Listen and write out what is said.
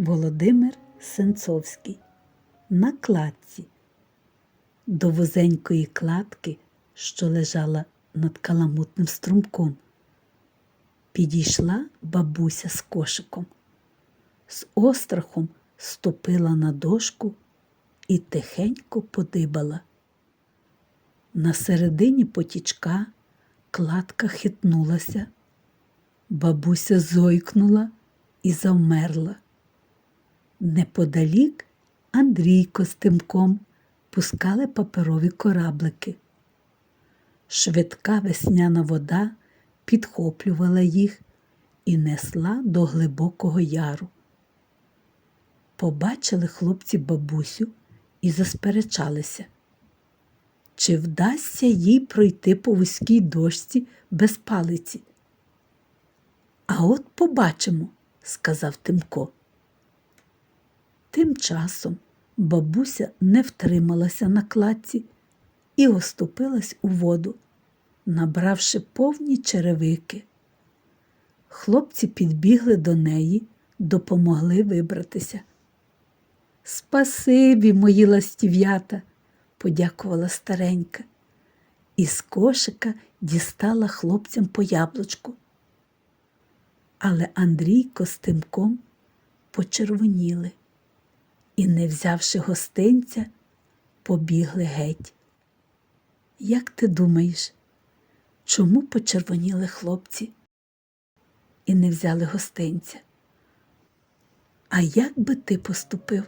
Володимир Сенцовський на кладці. До вузенької кладки, що лежала над каламутним струмком, підійшла бабуся з кошиком. З острахом ступила на дошку і тихенько подибала. На середині потічка кладка хитнулася. Бабуся зойкнула і завмерла. Неподалік Андрійко з тимком пускали паперові кораблики. Швидка весняна вода підхоплювала їх і несла до глибокого яру. Побачили хлопці бабусю і засперечалися. Чи вдасться їй пройти по вузькій дошці без палиці? А от побачимо, сказав Тимко. Тим часом бабуся не втрималася на кладці і оступилась у воду, набравши повні черевики. Хлопці підбігли до неї, допомогли вибратися. Спасибі, мої ластів'ята, подякувала старенька, і з кошика дістала хлопцям по яблучку. Але Андрійко з Тимком почервоніли і, не взявши гостинця, побігли геть. Як ти думаєш, чому почервоніли хлопці і не взяли гостинця? А як би ти поступив?